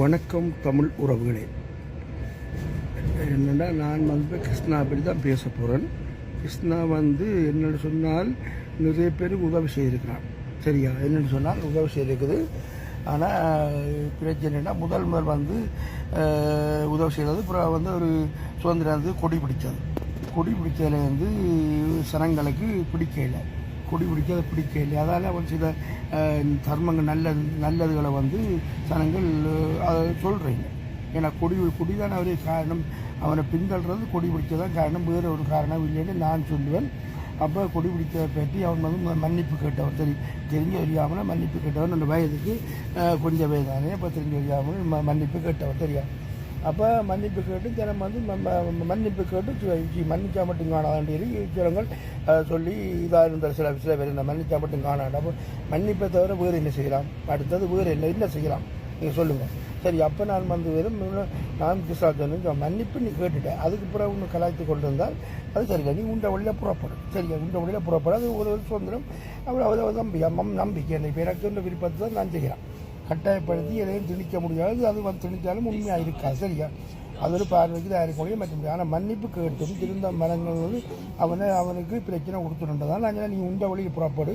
வணக்கம் தமிழ் உறவுகளே. என்னென்னா நான் வந்து கிருஷ்ணா பற்றி தான் பேச போகிறேன் கிருஷ்ணா வந்து என்னென்னு சொன்னால் நிறைய பேருக்கு உதவி செய்திருக்கிறான். சரியா? என்னென்னு சொன்னால் உதவி செய்திருக்குது. ஆனால் பிரச்சனைனா முதல் முதல் வந்து உதவி செய்தது அப்புறம் வந்து ஒரு சுதந்திரம் வந்து கொடி பிடிச்சது கொடி பிடிச்சதுல வந்து சனங்களுக்கு பிடிக்கலை. குடி பிடிக்க இல்லை. அதால் அவன் சில தர்மங்கள் நல்ல நல்லதுகளை வந்து சனங்கள் அதை சொல்கிறீங்க ஏன்னா குடி குடிதான் அவரே காரணம். அவனை பின்தள்ளுறது கொடி பிடிச்சதான் காரணம். வேறு ஒரு காரணம் இல்லைன்னு நான் சொல்லுவேன். அப்போ கொடி பிடித்ததை பற்றி அவன் வந்து மன்னிப்பு கேட்டவர். சரி தெரிஞ்சு அறியாமல் மன்னிப்பு கேட்டவன் அந்த வயதுக்கு கொஞ்சம் வயதானே அப்போ தெரிஞ்சு அறியாமல் மன்னிப்பு கேட்டவர். தெரியாது அப்போ மன்னிப்பு கேட்டு ஜனம் வந்து ம- மன்னிப்பு கேட்டு மன்னிச்சா மட்டும் காணாதாண்டி ஜனங்கள் சொல்லி இதாக இருந்த சில சில பேர் இந்த மன்னிச்சா மட்டும் காணாண்டா அப்போ மன்னிப்பை தவிர வேறு என்ன செய்யலாம்? அடுத்தது வேறு என்ன என்ன செய்யலாம்? நீங்கள் சொல்லுங்கள் சரி அப்போ நான் வந்து வெறும் நான் கிருஷ்ணா சொன்னேன் மன்னிப்பு நீ கேட்டுட்டேன் அதுக்கு பிறகு ஒன்று கலாய்த்து கொண்டு வந்தால் அது சரியில்லை நீ உண்ட வழியில் புறப்படும் சரியா உண்ட வழியில் புறப்படும் அது ஒரு ஒரு சுதந்திரம். அவர் அவர் நம்பி நம்பிக்கை. இப்போ எனக்கு சொன்ன விருப்பத்தை தான் நான் செய்கிறேன். கட்டாயப்படுத்தி எதையும் திணிக்க முடியாது. அது வந்து திணித்தாலும் உண்மையாக இருக்காது. சரியா? அது ஒரு பார்வைக்கு தான் முடியும் மற்ற ஆனால் மன்னிப்பு கேட்டும் திருந்த மரங்கள் வந்து அவனை அவனுக்கு பிரச்சனை கொடுத்துருன்றதான் நாங்கள் நீ உண்ட வழியில் புறப்படு.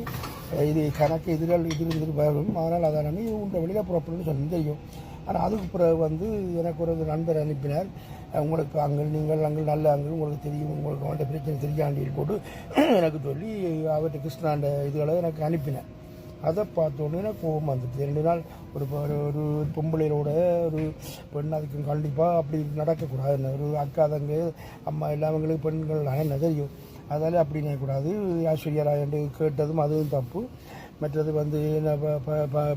இது கணக்கு எதிரால் எதிர் எதிர் வரும். அதனால் அதான் நீ உண்ட வழியில் புறப்படுன்னு சொல்லி தெரியும். ஆனால் அதுக்கு பிறகு வந்து எனக்கு ஒரு நண்பர் அனுப்பினார். உங்களுக்கு அங்கே நீங்கள் அங்கே நல்ல அங்கே உங்களுக்கு தெரியும் உங்களுக்கு அவன்கிட்ட பிரச்சனை தெரியாண்டியில் போட்டு எனக்கு சொல்லி அவர்கிட்ட கிருஷ்ணாண்ட இதுகளை எனக்கு அனுப்பினேன். அதை பார்த்தோன்னே கோபம் வந்துட்டு ரெண்டு நாள் ஒரு ஒரு பொம்பளையோட ஒரு பெண் அதுக்கு கண்டிப்பாக அப்படி நடக்கக்கூடாது ஒரு அக்கா தங்க அம்மா எல்லாவங்களுக்கு பெண்கள் என்ன தெரியும்? அதால் அப்படி நினைக்கக்கூடாது. ஐஸ்வர்யா என்று கேட்டதும் அதுவும் தப்பு. மற்றது வந்து என்ன ப- ப- ப-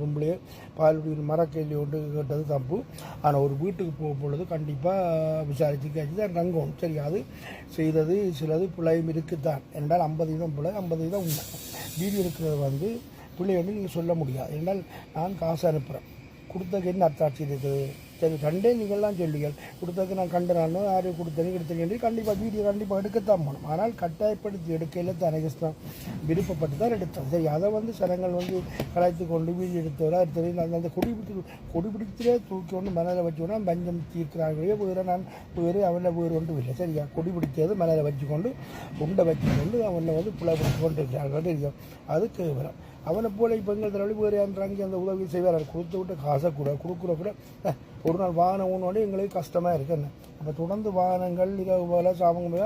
பொம்பளையே பாலுடைய மரக்கேள்வி ஒன்று கேட்டது தப்பு. ஆனால் ஒரு வீட்டுக்கு போகும் பொழுது கண்டிப்பாக விசாரித்து கேட்டு தான் ரங்கம் சரி அது செய்தது சிலது பிள்ளையும் இருக்குத்தான் என்றால் ஐம்பது வீதம் பிள்ளை ஐம்பது வீதம் உண்மை. வீடியோ இருக்கிறது வந்து பிள்ளை வந்து நீங்கள் சொல்ல முடியாது. என்றால் நான் காசு அனுப்புகிறேன் கொடுத்ததுக்கு என்ன அத்தாட்சி இருக்குது சரி கண்டே நீங்கள்லாம் சொல்லுங்கள். கொடுத்ததுக்கு நான் கண்டனானோ யாரும் கொடுத்தேன்னு எடுத்தேன் கண்டிப்பாக வீடியோ கண்டிப்பாக எடுக்கத்தான் போகணும். ஆனால் கட்டாயப்படுத்தி எடுக்கையில் தானே விருப்பப்பட்டு தான் எடுத்தோம் சரி அதை வந்து சனங்கள் வந்து கலாய்த்து கொண்டு வீடியோ எடுத்தவரை அது அந்த அந்த கொடி பிடித்து கொடி பிடிச்சிலே தூக்கி கொண்டு மனதில் வச்சுக்கொண்டு பஞ்சம் தீர்க்கிறாங்களே வேறு நான் வேறு அவனை வேறு ஒன்றும் இல்லை. சரியா கொடி பிடிச்சது மனதில் வச்சுக்கொண்டு உண்டை வச்சுக்கொண்டு அவனை வந்து புலப்படுத்தி கொண்டு இருக்கிறார்கள் தெரியும் அது கேவலம் அவனை போல இப்போ எங்கள் தலைவலி வேறு யாருன்றாங்க அந்த உதவி செய்வார். கொடுத்து விட்டு காசை கூட கொடுக்குற கூட ஒரு நாள் வாகனம் ஒன்றோட எங்களுக்கு கஷ்டமாக இருக்கு. என்ன? அப்போ தொடர்ந்து வாகனங்கள் இரவு வேலை சாமங்க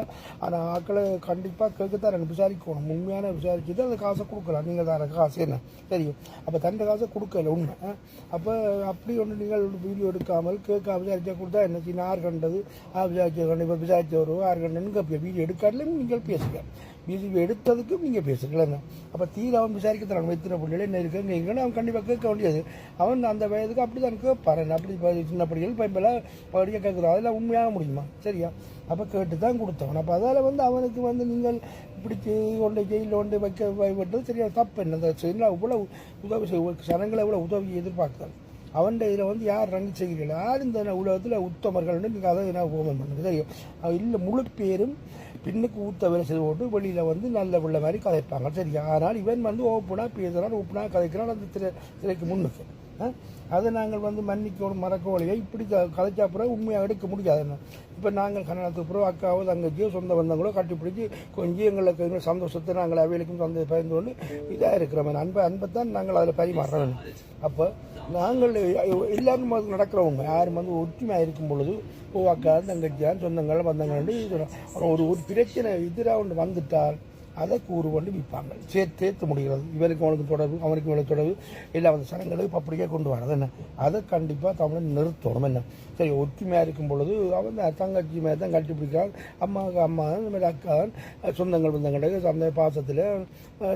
ஆனால் ஆக்களை கண்டிப்பாக கேட்கத்தான் விசாரிக்கணும். உண்மையான விசாரிச்சுட்டு அந்த காசை கொடுக்கலாம். நீங்கள் தர காசு என்ன? தெரியும் அப்போ தந்த காசை கொடுக்கல உண்மை. அப்போ அப்படி ஒன்று நீங்கள் வீடியோ எடுக்காமல் கேட்க விசாரிச்சா கொடுத்தா என்ன செய்யணும்? யார் கண்டது ஆ விசாரிச்ச கண்டிப்பாக விசாரிச்ச வருவோம் யார் கண்டனுங்க அப்போ வீடியோ எடுக்காட்டிலும் நீங்கள் பேசுங்க. வீடியோ எடுத்ததுக்கும் நீங்கள் பேசுங்களேன் அப்போ தீர அவன் விசாரிக்க தரான் வைத்திர பிள்ளைகள் என்ன இருக்குங்க? எங்கன்னு அவன் கண்டிப்பாக கேட்க வேண்டியது. அவன் அந்த வயதுக்கு அப்படி தான் கேட்பாரு அப்படி சின்ன பிள்ளைகள் பயன்பெல்லாம் படிக்க கேட்குறோம் அதெல்லாம் உண்மையாக முடியுமா? சரியா? அப்போ கேட்டு தான் கொடுத்தவன். அப்போ அதால் வந்து அவனுக்கு வந்து நீங்கள் பிடிச்சி கொண்டு ஜெயிலில் கொண்டு வைக்க வைப்பது சரியா? தப்பு என்ன? அந்த இவ்வளோ உதவி செய்ய சனங்களை எவ்வளோ உதவி எதிர்பார்க்குறாங்க அவன் இதில் வந்து யார் ரங்கி செய்கிறீர்கள் யார் இந்த உலகத்தில் உத்தமர்கள் நீங்கள் அதை என்ன ஹோமம் பண்ணுங்க. தெரியும். இல்லை முழு பேரும் பின்னுக்கு ஊத்த வேலை செய்து போட்டு வெளியில் வந்து நல்ல உள்ள மாதிரி கதைப்பாங்க. சரியா ஆனால் இவன் வந்து ஓப்பனாக பேசுகிறான் ஓப்பனாக கதைக்கிறான் அந்த திரை திரைக்கு முன்னுக்கு. அதை நாங்கள் வந்து மன்னிக்கணும் மறக்கவழியை இப்படி கதைச்சா பிறகு உண்மையாக எடுக்க முடியாது இப்போ நாங்கள் கன்னடத்துக்கு பிறகு அக்காவோ தங்கச்சியோ சொந்த பந்தங்களோ கட்டிப்பிடிச்சி கொஞ்சம் எங்களுக்கு சந்தோஷத்தை நாங்கள் அவைகளுக்கும் சந்தை பயந்து கொண்டு இதாக இருக்கிறோம். அன்பை அன்பை தான் நாங்கள் அதில் பரிமாறுறோம் அப்போ நாங்கள் எல்லாரும் அது நடக்கிறவங்க யாரும் வந்து ஒற்றுமையாக இருக்கும் பொழுது ஓ அக்கா தங்கச்சியான் சொந்தங்கள் வந்தங்கன்னு ஒரு ஒரு பிரச்சனை எதிராக ஒன்று வந்துட்டால் அதை கூறு கொண்டு விற்பாங்க சேர்த்து சேர்த்து முடிகிறது. இவருக்கு அவனுக்கு தொடர்பு அவனுக்கு இவனுக்கு தொடர்பு. இல்லை அந்த சனங்களுக்கு அப்படியே கொண்டு வரது என்ன? அதை கண்டிப்பாக தமிழன் நிறுத்தணும் என்ன? சரி ஒற்றுமையாக இருக்கும் பொழுது அவன் தங்கச்சி மேலே தான் கட்டி பிடிக்கிறான். அம்மாவுக்கு அம்மா இந்த மாதிரி அக்கா சொந்தங்கள் வந்தங்கிட்ட சந்த பாசத்தில்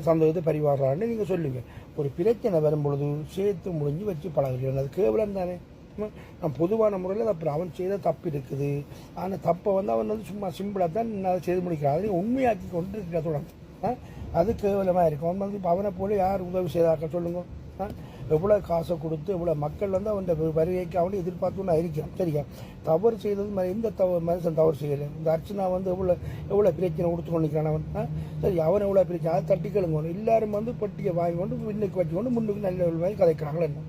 சந்தோகத்தை பரிவாடுறான்னு நீங்கள் சொல்லுங்க. ஒரு பிரச்சனை வரும் பொழுது சேர்த்து முடிஞ்சு வச்சு பழகுறீங்க. அது கேவலம் தானே? ம், நான் பொதுவான முறையில் அப்புறம் அவன் செய்த தப்பு இருக்குது. ஆனால் தப்பை வந்து அவன் வந்து சும்மா சிம்பிளாக தான் என்னால் செய்து முடிக்கிறான். அதையும் உண்மையாக்கி கொண்டு இருக்கிற தொடர்ந்து ஆ? அது கேவலமாக இருக்கும். அவன் வந்து இப்போ அவனை போல யார் உதவி செய்தாக்க சொல்லுங்க. எவ்வளோ காசை கொடுத்து எவ்வளோ மக்கள் வந்து அவன் வருகைக்கு அவனை எதிர்பார்த்து நான் இருக்கிறான் சரியா? தவறு செய்தது எந்த தவறு மனுஷன் தவறு செய்யலை? இந்த அர்ச்சனா வந்து எவ்வளோ எவ்வளோ பிரச்சனை கொடுத்து கொண்டிருக்கிறான் அவன்? சரி அவன் எவ்வளோ பிரச்சனை? அதை தட்டி கேளுங்க. எல்லாரும் வந்து பெட்டியை வாங்கி கொண்டு இன்னைக்கு வச்சு கொண்டு முன்னுக்கு நல்ல மாதிரி கதைக்கிறாங்களே என்ன?